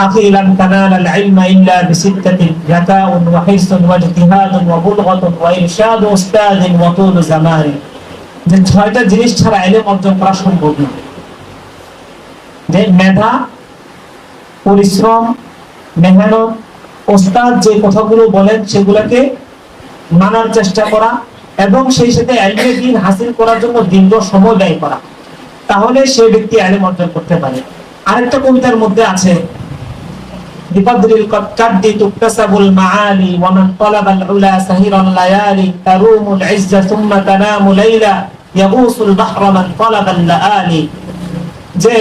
أخي لن تنال العلم إلا بستة ذكاء وحرص واجتهاد وبلغة وإرشاد أستاذ وطول زمان যে ছয়টা জিনিস ছাড়া এলেম অর্জন করা সম্ভব না যে মেধা পরিশ্রম মেহনত ওস্তাদ যে কথাগুলো বলেন সেগুলোকে মানার চেষ্টা করা এবং সেই সাথে এলমে দিন হাসিল করার জন্য দীর্ঘ সময় ব্যয় করা তাহলে সেই ব্যক্তি এলেম অর্জন করতে পারে আরেকটা কবিতার মধ্যে আছে বিবদরিল যে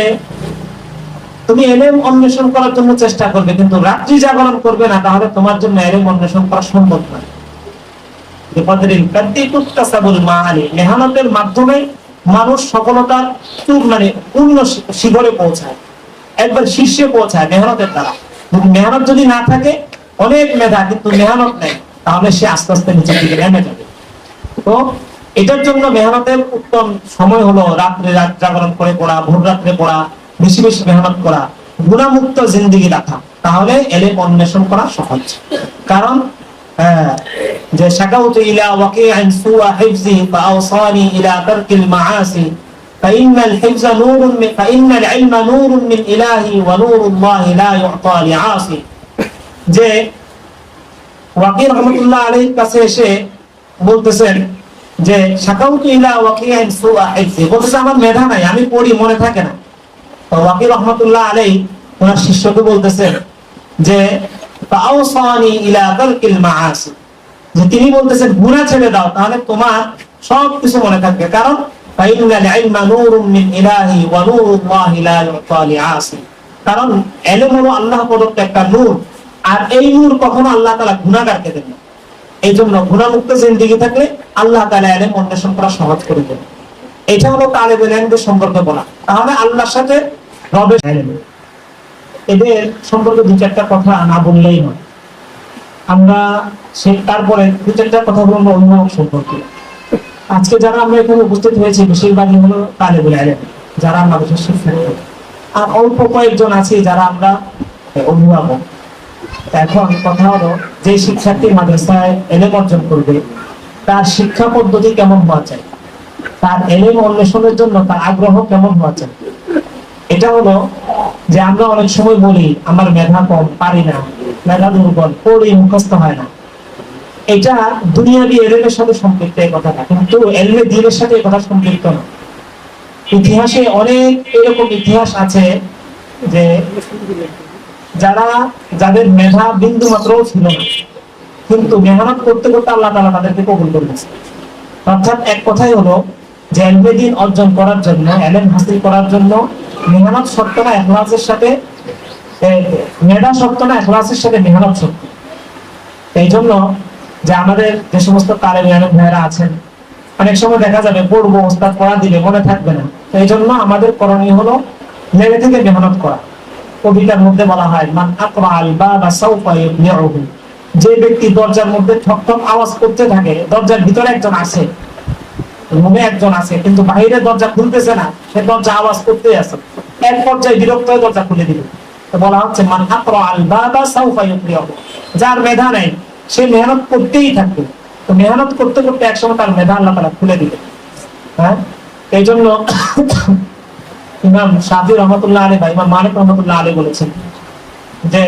তুমি অন্বেষণ করার জন্য চেষ্টা করবে, কিন্তু রাত্রি জাগরণ করবে না, তাহলে তোমার জন্য এলেম অন্বেষণ করা সম্ভব না মাধ্যমে মানুষ সফলতার মানে পূর্ণ শিখরে পৌঁছায়, একবার শীর্ষে পৌঁছায় মেহনতের দ্বারা। মেহনত যদি না থাকে অনেক মেধা কিন্তু মেহনত নেই তাহলে সে আস্তে আস্তে নিচের দিকে নেমে যাবে। তো এটার জন্য মেহনতের উত্তম সময় হলো রাত্রে রাত জাগরণ করে পড়া ভোর রাত্রে পড়া বেশি বেশি মেহনত করা গুণামুক্ত জিন্দিগি রাখা তাহলে এলেম অন্বেষণ করা সহজ। কারণ আহ, যে শাকাউত ইলা ওয়াকিআন সুয়া হিফজি ফাআওসানি ইলা তারকিল মাআসি فإن الحفظ نور من فإن العلم نور من إلهي ونور الله لا يعطى لعاصي যে ওয়াকি রহমতুল্লাহ আলাইহির কাছে এসে বলতেছেন যে শাকাউতু ইলা ওয়াকিআন সুআ হিফজি বলতেছে আমার মেধা নাই আমি পড়ি মনে থাকে না তো ওয়াকি রহমতুল্লাহ আলাইহি ওনার শিষ্যকে বলতেছেন যে ফাআওসানি ইলা তারকিল মাআসি যে তিনি বলতেছেন গুনাহ ছেড়ে দাও তাহলে তোমার সব কিছু মনে থাকবে কারণ কারণ হলো আল্লাহ প্রদত্ত একটা নূর, আর এই নূর কখনো আল্লাহ দেন না। এই জন্য গুণামুক্ত জিন্দিগি থাকলে আল্লাহ ইলম অন্বেষণ করা সহজ করে এটা হলো তালেবেল ইলমের সম্পর্কে বলা। তাহলে আল্লাহর সাথে ইলম এদের সম্পর্কে দু চারটা কথা না বললেই নয়। আমরা সে তারপরে দু চারটা কথা বলব অন্য সম্পর্কে। আজকে যারা আমরা এখানে উপস্থিত হয়েছি, বেশিরভাগই হলো তালেবুল আলেম যারা আমাদের শিক্ষার্থী আর অল্প কয়েকজন আছে যারা আমরা অভিভাবক। এখন কথা হলো, যে শিক্ষার্থী মাদ্রাসায় এলেম অর্জন করবে, তার শিক্ষা পদ্ধতি কেমন হওয়া চাই? তার এলেম অন্বেষণের জন্য তার আগ্রহ কেমন হওয়া চাই? এটা হলো যে আমরা অনেক সময় বলি, আমার মেধা কম, পারি না। মেধা দুর্বল পড়ি মুখস্থ হয় না। এটা দুনিয়াবি এলেমের সাথে সম্পৃক্ত এই কথাটা। কিন্তু এলমে দিনের সাথে এই কথা সম্পৃক্ত না। ইতিহাসে অনেক এরকম ইতিহাস আছে যে যারা, যাদের মেধা বিন্দু মাত্র ছিল না। কিন্তু মেহনত করতে করতে আল্লাহ তাআলা তাদেরকে কবুল করেছে অর্থাৎ এক কথাই হলো যে এলমে দিন অর্জন করার জন্য, এলেম হাসিল করার জন্য মেহনত শর্ত না, এখলাসের সাথে মেধা শর্ত না, এখলাসের সাথে মেহনত শর্ত এই জন্য যে আমাদের যে সমস্ত তালেব ইলমের ভাইরা আছেন, অনেক সময় দেখা যাবে পড়ব, ওস্তাদ পড়া দিলে মনে থাকবে না। তো এই জন্য আমাদের করণীয় হলো লেগে থেকে মেহনত করা। কবিতার মধ্যে বলা হয়, মান যে ব্যক্তি দরজার মধ্যে ঠক ঠক আওয়াজ করতে থাকে, দরজার ভিতরে একজন আছে। রুমে একজন আছে, কিন্তু বাইরে দরজা খুলতেছে না, সে দরজা আওয়াজ করতেই আছে। এক পর্যায়ে বিরক্ত হয়ে দরজা খুলে দিল। তো বলা হচ্ছে, মান আকরা আল বাবা সাউফা যার মেধা নেই সে মেহনত করতেই থাকবে তো মেহনত করতে করতে একসময় তার মেধা আল্লাহ তালা খুলে দিবে হ্যাঁ এই জন্য ইমাম শাহি রহমতুল্লাহ আলী বা ইমাম মালিক রহমতুল্লাহ আলী বলেছেন যে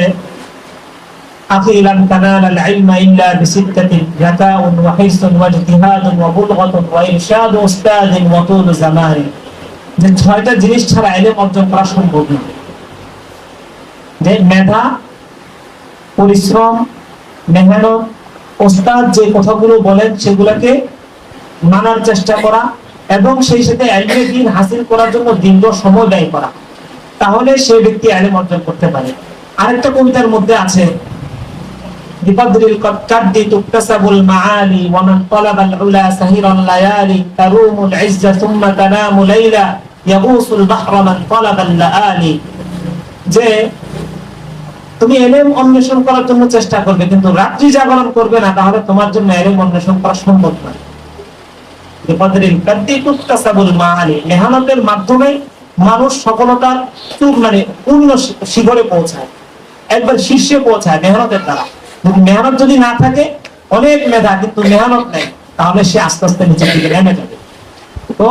أخي لن تنال العلم إلا بستة ذكاء وحرص واجتهاد وبلغة وإرشاد أستاذ وطول زمان যে ছয়টা জিনিস ছাড়া এলেম অর্জন করা সম্ভব না যে মেধা পরিশ্রম মেহনত ওস্তাদ যে কথাগুলো বলেন সেগুলোকে মানার চেষ্টা করা এবং সেই সাথে আইনের দিন হাসিল করার জন্য দীর্ঘ সময় ব্যয় করা। তাহলে সেই ব্যক্তি আলিম অর্জন করতে পারে। আরেকটা কবিতার মধ্যে আছে বিপদরিল কদ্দি তুকতাসাবুল মাআলি ওয়া মান তালাবাল উলা সাহিরান লায়ালি তারুমুল ইজ্জা সুম্মা তানামু লাইলা ইয়াগুসুল বাহরা মান তালাবাল লাআলি। যে তুমি এলেম অন্বেষণ করার জন্য চেষ্টা করবে, কিন্তু রাত্রি জাগরণ করবে না, তাহলে তোমার জন্য এলেম অন্বেষণ করা সম্ভব মেহনতের মাধ্যমে মানুষ সফলতার মানে পূর্ণ শিখরে পৌঁছায়, একবার শীর্ষে পৌঁছায় মেহনতের দ্বারা। মেহনত যদি না থাকে, অনেক মেধা, কিন্তু মেহনত নেই, তাহলে সে আস্তে আস্তে নিচের দিকে নেমে যাবে। তো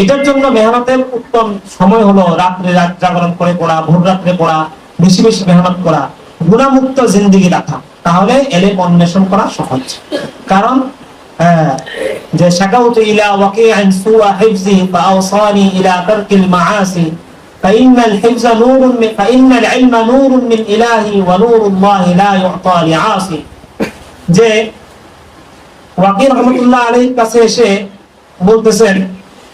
এটার জন্য মেহনতের উত্তম সময় হলো রাত্রে রাত জাগরণ করে পড়া, ভোর রাত্রে পড়া বেশি বেশি মেহনত করা গুণামুক্ত জিন্দিগি রাখা তাহলে এলেম অন্বেষণ করা সহজ কারণ আহ, যে শাকাউত ইলা ওয়াকিআন সুআ হিফজি ফাআওসানি ইলা তারকিল মাআসি فإن الحفظ نور من فإن العلم نور من إلهي ونور الله لا يعطى لعاصي যে ওয়াকি রহমতুল্লাহ আলাইহির কাছে এসে বলতেছেন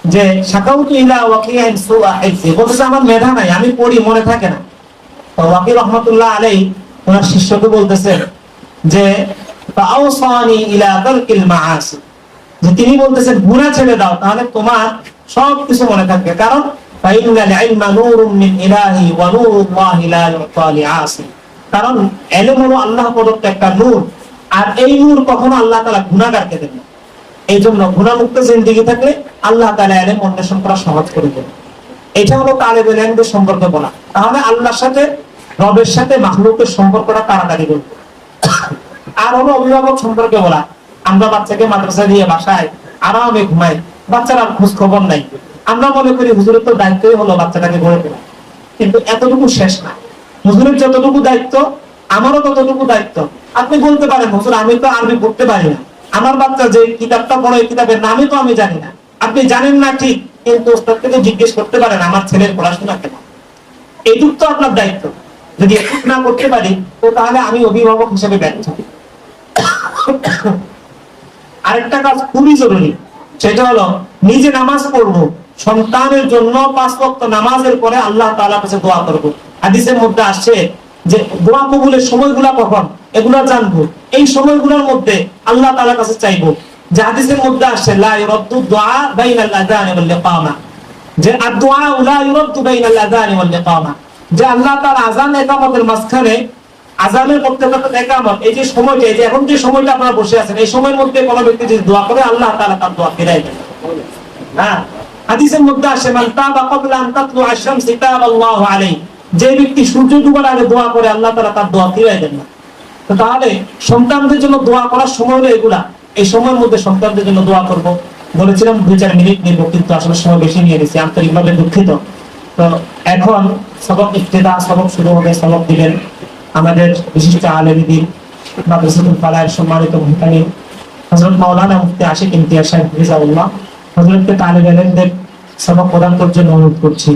যে শাকাউতু ইলা ওয়াকিআন সুআ হিফজি বলতেছে আমার মেধা নাই আমি পড়ি মনে থাকে না তো ওয়াকি রহমতুল্লাহ আলাইহি ওনার শিষ্যকে বলতেছেন যে ইলা মাআসি। যে তিনি বলতেছেন, গুনাহ ছেড়ে দাও, তাহলে তোমার সব কিছু মনে থাকবে। কারণ মিন ইলাহি ওয়া লা কারণ ইলম হলো আল্লাহ প্রদত্ত একটা নূর, আর এই নূর কখনো আল্লাহ তাআলা গুনাহগারকে দেন না। এই জন্য গুণামুক্ত জিন্দিগি থাকলে আল্লাহ তাআলা ইলম অন্বেষণ করা সহজ করে দেন। এটা হলো তালেবে ইলমদের সম্পর্কে বলা। তাহলে আল্লাহর সাথে রবের সাথে মাখলুকের সম্পর্কটা তাড়াতাড়ি করবে। আর হলো অভিভাবক সম্পর্কে বলা, আমরা বাচ্চাকে মাদ্রাসা দিয়ে বাসায় আরামে ঘুমাই, বাচ্চার আর খোঁজ খবর নাই। আমরা মনে করি হুজুরের তো দায়িত্বই হলো বাচ্চাটাকে গড়ে তোলা। কিন্তু এতটুকু শেষ না। হুজুরের যতটুকু দায়িত্ব, আমারও ততটুকু দায়িত্ব। আপনি বলতে পারেন, হুজুর, আমি তো আরবি পড়তে পারি না। আমার বাচ্চা যে কিতাবটা পড়ে কিতাবের নামে তো আমি জানি না। আপনি জানেন না ঠিক, কিন্তু ওস্তাদ থেকে জিজ্ঞেস করতে পারেন, আমার ছেলের পড়াশোনা কেমন? এইটুক তো আপনার দায়িত্ব। যদি এটুক না করতে পারি, তো তাহলে আমি অভিভাবক হিসেবে ব্যর্থ। আরেকটা কাজ খুবই জরুরি, সেটা হলো নিজে নামাজ পড়ব, সন্তানের জন্য পাঁচ ওয়াক্ত নামাজের পরে আল্লাহ তাআলার কাছে দোয়া করব। হাদিসের মধ্যে আসছে যে, দোয়া কবুলের সময়গুলা কখন? এগুলা জানব। এই সময়গুলোর মধ্যে আল্লাহ তাআলার কাছে চাইব। যে হাদিসের মধ্যে আসছে, লা ইউরাদ্দু দুআ বাইনাল আযানি ওয়াল ইকামা। যে আদুয়া লা ইউরাদ্দু বাইনাল আযানি ওয়াল ইকামা। যে আল্লাহ তাআলা আযান ইকামতের মাঝখানে আজানের করতে একামত, এই যে সময়টা, এই যে এখন যে সময়টা আপনারা বসে আছেন, এই সময়ের মধ্যে কোনো ব্যক্তি যদি দোয়া করে, আল্লাহ তাআলা তার দোয়া ফিরাই হ্যাঁ? হাদিসের মধ্যে আসে যে ব্যক্তি সূর্য ডুবার আগে দোয়া করে, আল্লাহ তাআলা তার দোয়া ফিরাই দেন না। তাহলে সন্তানদের জন্য দোয়া করার সময় হলো এগুলা। এই সময়ের মধ্যে সন্তানদের জন্য দোয়া করব। বলেছিলাম দুই চার মিনিট নিব কিন্তু আসলে সময় বেশি নিয়ে নিয়েছি, আন্তরিকভাবে দুঃখিত। তো এখন সবক ইফতেদা, সবক শুরু হবে, সবক দিবেন আমাদের বিশিষ্ট আলেমীদের মাদ্রাসাতুল ফালায়ের সম্মানিত মুহতামিম হযরত মাওলানা মুফতি আশিক ইমতিয়াজ সাহেব রিজাউল্লাহ হযরতকে তালেব ইলমদের সবক প্রদান করার জন্য অনুরোধ করছি।